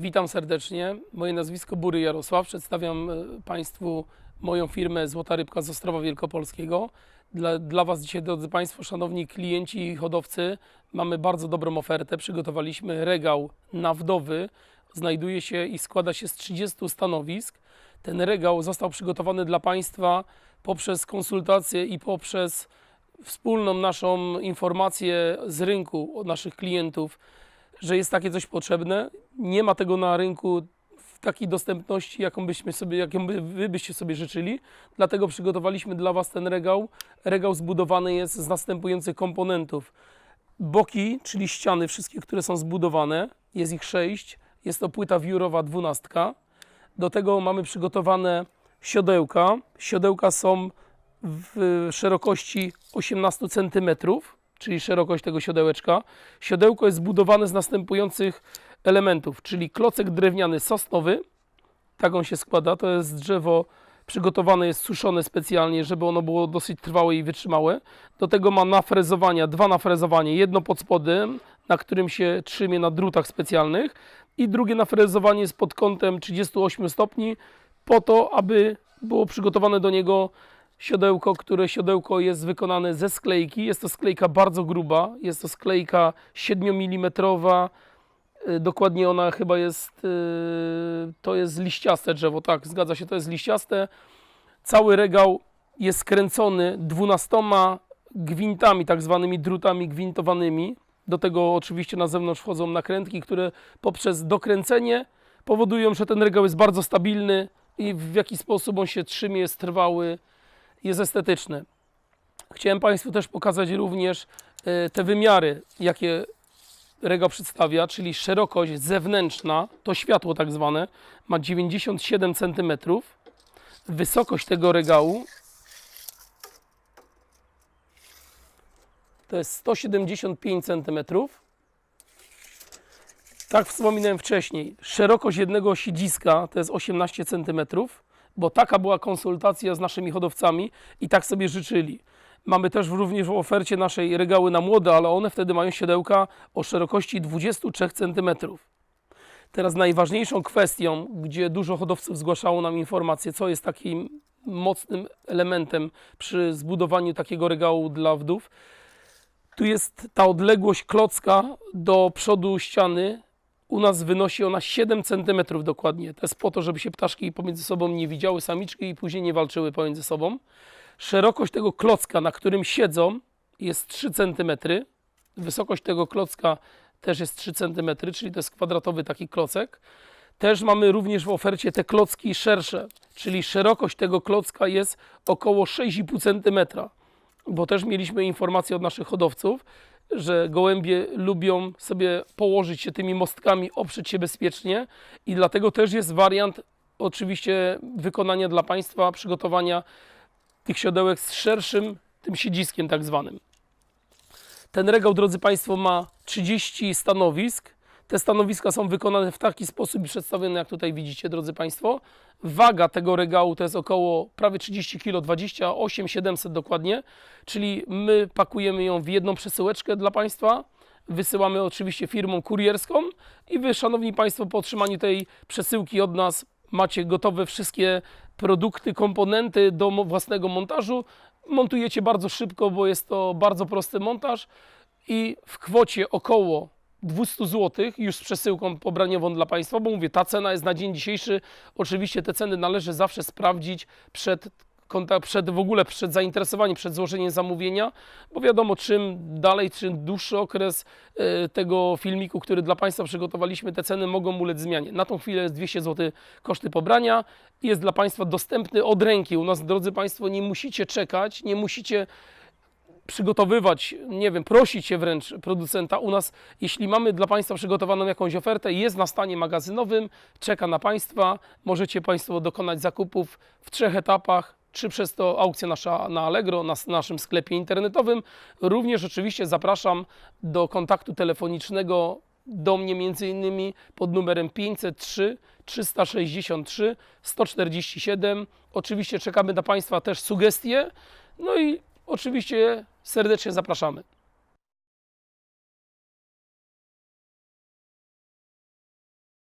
Witam serdecznie. Moje nazwisko Bury Jarosław. Przedstawiam e, Państwu moją firmę Złota Rybka z Ostrowa Wielkopolskiego. Dla, dla Was dzisiaj, drodzy Państwo, szanowni klienci i hodowcy, mamy bardzo dobrą ofertę. Przygotowaliśmy regał nawdowy. Znajduje się i składa się z 30 stanowisk. Ten regał został przygotowany dla Państwa poprzez konsultacje i poprzez wspólną naszą informację z rynku od naszych klientów, że jest takie coś potrzebne. Nie ma tego na rynku w takiej dostępności, jaką byśmy sobie, jaką by, wy byście sobie życzyli. Dlatego przygotowaliśmy dla Was ten regał. Regał zbudowany jest z następujących komponentów. Boki, czyli ściany, wszystkie, które są zbudowane, jest ich sześć. Jest to płyta wiórowa dwunastka. Do tego mamy przygotowane siodełka. Siodełka są w szerokości 18 cm, czyli szerokość tego siodełeczka. Siodełko jest zbudowane z następujących elementów, czyli klocek drewniany sosnowy, tak on się składa, to jest drzewo przygotowane, jest suszone specjalnie, żeby ono było dosyć trwałe i wytrzymałe. Do tego ma nafrezowania, dwa nafrezowanie, jedno pod spodem, na którym się trzymie na drutach specjalnych i drugie nafrezowanie jest pod kątem 38 stopni po to, aby było przygotowane do niego siodełko, które siodełko jest wykonane ze sklejki. Jest to sklejka bardzo gruba, jest to sklejka 7 mm. Y, Dokładnie ona chyba jest, y, to jest liściaste drzewo, tak, zgadza się, to jest liściaste. Cały regał jest skręcony 12 gwintami, tak zwanymi drutami gwintowanymi. Do tego oczywiście na zewnątrz wchodzą nakrętki, które poprzez dokręcenie powodują, że ten regał jest bardzo stabilny i w jaki sposób on się trzymie, jest trwały, jest estetyczny. Chciałem Państwu też pokazać również e, te wymiary, jakie regał przedstawia, czyli szerokość zewnętrzna, to światło tak zwane, ma 97 cm. Wysokość tego regału to jest 175 cm. Tak wspominałem wcześniej, szerokość jednego siedziska to jest 18 cm, bo taka była konsultacja z naszymi hodowcami i tak sobie życzyli. Mamy też również w ofercie naszej regały na młode, ale one wtedy mają siodełka o szerokości 23 cm. Teraz najważniejszą kwestią, gdzie dużo hodowców zgłaszało nam informacje, co jest takim mocnym elementem przy zbudowaniu takiego regału dla wdów, tu jest ta odległość klocka do przodu ściany. U nas wynosi ona 7 cm dokładnie. To jest po to, żeby się ptaszki pomiędzy sobą nie widziały, samiczki i później nie walczyły pomiędzy sobą. Szerokość tego klocka, na którym siedzą, jest 3 cm. Wysokość tego klocka też jest 3 cm, czyli to jest kwadratowy taki klocek. Też mamy również w ofercie te klocki szersze, czyli szerokość tego klocka jest około 6,5 cm bo też mieliśmy informacje od naszych hodowców, że gołębie lubią sobie położyć się tymi mostkami, oprzeć się bezpiecznie i dlatego też jest wariant oczywiście wykonania dla Państwa przygotowania tych siodełek z szerszym tym siedziskiem tak zwanym. Ten regał, drodzy Państwo, ma 30 stanowisk. Te stanowiska są wykonane w taki sposób i przedstawione, jak tutaj widzicie, drodzy Państwo. Waga tego regału to jest około prawie 30 kg, 28 700 dokładnie, czyli my pakujemy ją w jedną przesyłeczkę dla Państwa. Wysyłamy oczywiście firmą kurierską i Wy, Szanowni Państwo, po otrzymaniu tej przesyłki od nas macie gotowe wszystkie produkty, komponenty do własnego montażu. Montujecie bardzo szybko, bo jest to bardzo prosty montaż i w kwocie około 200 zł już z przesyłką pobraniową dla Państwa, bo mówię, ta cena jest na dzień dzisiejszy. Oczywiście te ceny należy zawsze sprawdzić przed, konta- przed w ogóle przed zainteresowaniem, przed złożeniem zamówienia, bo wiadomo, czym dalej, czym dłuższy okres e, tego filmiku, który dla Państwa przygotowaliśmy, te ceny mogą ulec zmianie. Na tą chwilę jest 200 zł koszty pobrania jest dla Państwa dostępny od ręki. U nas, drodzy Państwo, nie musicie czekać, nie musicie przygotowywać, nie wiem, prosić się wręcz producenta. U nas, jeśli mamy dla Państwa przygotowaną jakąś ofertę, jest na stanie magazynowym, czeka na Państwa, możecie Państwo dokonać zakupów w trzech etapach, czy przez to aukcja nasza na Allegro, na naszym sklepie internetowym. Również oczywiście zapraszam do kontaktu telefonicznego do mnie między innymi pod numerem 503 363 147. Oczywiście czekamy na Państwa też sugestie. No i oczywiście serdecznie zapraszamy.